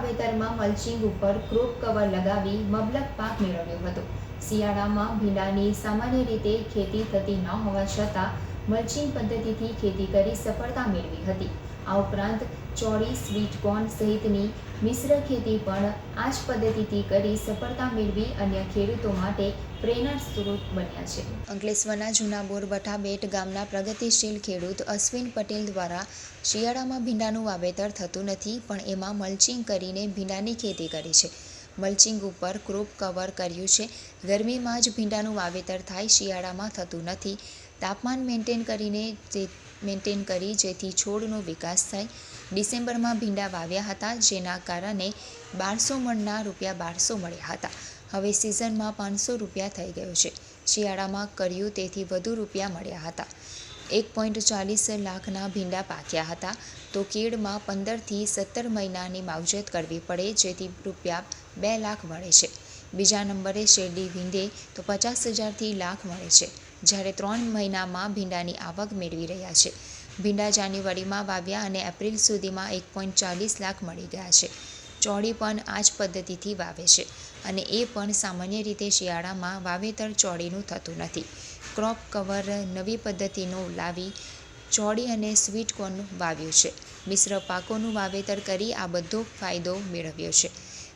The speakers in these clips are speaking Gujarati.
વાવેતરમાં મલ્ચિંગ ઉપર ક્રોપ કવર લગાવી મબલક પાક મેળવ્યો હતો. શિયાળામાં ભીંડાની સામાન્ય રીતે ખેતી થતી ન હોવા છતાં મલ્ચિંગ પદ્ધતિથી ખેતી કરી સફળતા મેળવી હતી. આ ઉપરાંત ચોળી સ્વીટ કોર્ન સહિતની મિશ્ર ખેતી પણ આ જ પદ્ધતિથી કરી સફળતા મેળવી અન્ય ખેડૂતો માટે પ્રેરણા સ્ત્રોત બન્યા છે. અંકલેશ્વરના જૂના બોરબઠા બેટ ગામના પ્રગતિશીલ ખેડૂત અશ્વિન પટેલ દ્વારા શિયાળામાં ભીંડાનું વાવેતર થતું નથી, પણ એમાં મલ્ચિંગ કરીને ભીંડાની ખેતી કરી છે. મલ્ચિંગ ઉપર ક્રોપ કવર કર્યું છે. ગરમીમાં જ ભીંડાનું વાવેતર થાય શિયાળામાં થતું નથી. તાપમાન મેન્ટેન કરીને જે મેન્ટેન કરી જેથી છોડનો વિકાસ થાય. ડિસેમ્બરમાં ભીંડા વાવ્યા હતા, જેના કારણે બારસો મણના રૂપિયા બારસો મળ્યા હતા. હવે સિઝનમાં પાંચસો રૂપિયા થઈ ગયો છે. શિયાળામાં કર્યું તેથી વધુ રૂપિયા મળ્યા હતા. એક પોઈન્ટ ચાલીસ લાખના ભીંડા પાક્યા હતા. તો કેળમાં પંદરથી સત્તર મહિનાની માવજત કરવી પડે, જેથી રૂપિયા બે લાખ મળે છે. બીજા નંબરે શેરડી ભીંડે તો પચાસ હજારથી લાખ મળે છે. જ્યારે ત્રણ મહિનામાં ભીંડાની આવક મેળવી રહ્યા છે. ભીંડા જાન્યુઆરીમાં વાવ્યા અને એપ્રિલ સુધીમાં એક પોઈન્ટ ચાલીસ લાખ મળી ગયા છે. ચોળી પણ આ જ પદ્ધતિથી વાવે છે અને એ પણ સામાન્ય રીતે શિયાળામાં વાવેતર ચોળીનું થતું નથી. ક્રોપ કવર નવી પદ્ધતિનું લાવી ચોળી અને સ્વીટ કોર્ન વાવ્યું છે. મિશ્ર પાકોનું વાવેતર કરી આ બધો ફાયદો મેળવ્યો છે.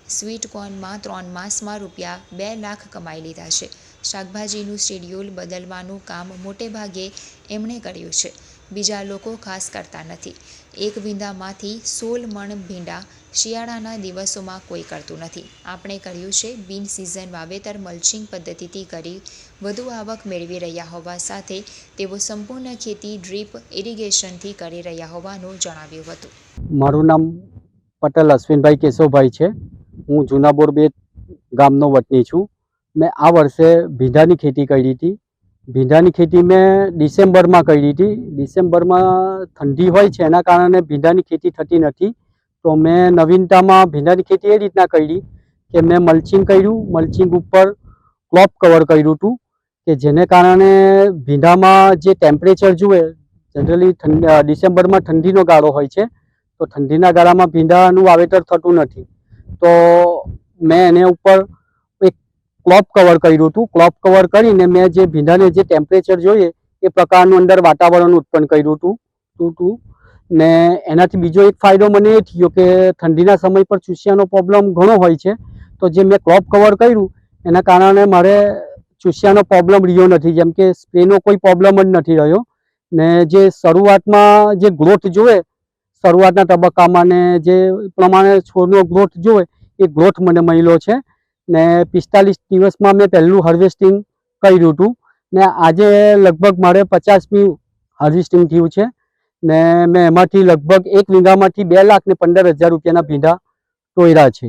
સ્વીટ કોર્નમાં ત્રણ માસમાં રૂપિયા બે લાખ કમાઈ લીધા છે. શાકભાજીનું શેડ્યુલ બદલવાનું કામ મોટે ભાગે એમણે કર્યું છે. બીજા લોકો ખાસ કરતા નથી. એક વિંદામાંથી સોળ મણ ભીંડા શિયાળાના દિવસોમાં કોઈ કરતું નથી. આપણે કર્યું છે બિન સિઝન વાવેતર મલ્ચિંગ પદ્ધતિથી કરી વધુ આવક મેળવી રહ્યા હોવા સાથે તેઓ સંપૂર્ણ ખેતી ડ્રીપ ઇરિગેશનથી કરી રહ્યા હોવાનું જણાવ્યું હતું. મારું નામ પટેલ અશ્વિનભાઈ કેશવભાઈ છે. હું જૂના બોરબે ગામનો વતની છું. મેં આ વર્ષે ભીંડાની ખેતી કરી હતી. ભીંડાની ખેતી મેં ડિસેમ્બરમાં કરી હતી. ડિસેમ્બરમાં ઠંડી હોય છે, એના કારણે ભીંડાની ખેતી થતી નથી. તો મેં નવીનતામાં ભીંડાની ખેતી એ રીતના કરી કે મેં મલ્ચિંગ કર્યું. મલ્ચિંગ ઉપર ક્લોપ કવર કર્યું હતું કે જેને કારણે ભીંડામાં જે ટેમ્પરેચર જુએ જનરલી ડિસેમ્બરમાં ઠંડીનો ગાળો હોય છે, તો ઠંડીના ગાળામાં ભીંડાનું વાવેતર થતું નથી. તો મેં એને ઉપર ક્લોપ કવર કર્યું હતું. ક્લોપ કવર કરીને મેં જે ભીંડાને જે ટેમ્પરેચર જોઈએ એ પ્રકારનું અંદર વાતાવરણ ઉત્પન્ન કર્યું હતું. ટુ ટુ ને એનાથી બીજો એક ફાયદો મને એ થયો કે ઠંડીના સમય પર ચૂસિયાનો પ્રોબ્લેમ ઘણો હોય છે. તો જે મેં ક્લોપ કવર કર્યું, એના કારણે મારે ચૂસિયાનો પ્રોબ્લેમ રહ્યો નથી. જેમ કે સ્પ્રેનો કોઈ પ્રોબ્લેમ જ નથી રહ્યો. ને જે શરૂઆતમાં જે ગ્રોથ જોવે, શરૂઆતના તબક્કામાં ને જે પ્રમાણે છોડનો ગ્રોથ જોવે, એ ગ્રોથ મને મળ્યો છે. ને પિસ્તાલીસ દિવસમાં મેં પહેલું હાર્વેસ્ટિંગ કર્યું હતું. ને આજે લગભગ મારે પચાસમી હાર્વેસ્ટિંગ થયું છે. ને મેં એમાંથી લગભગ એક વીઘામાંથી બે લાખ ને પંદર હજાર રૂપિયાના ભીંડા ટોયરા છે.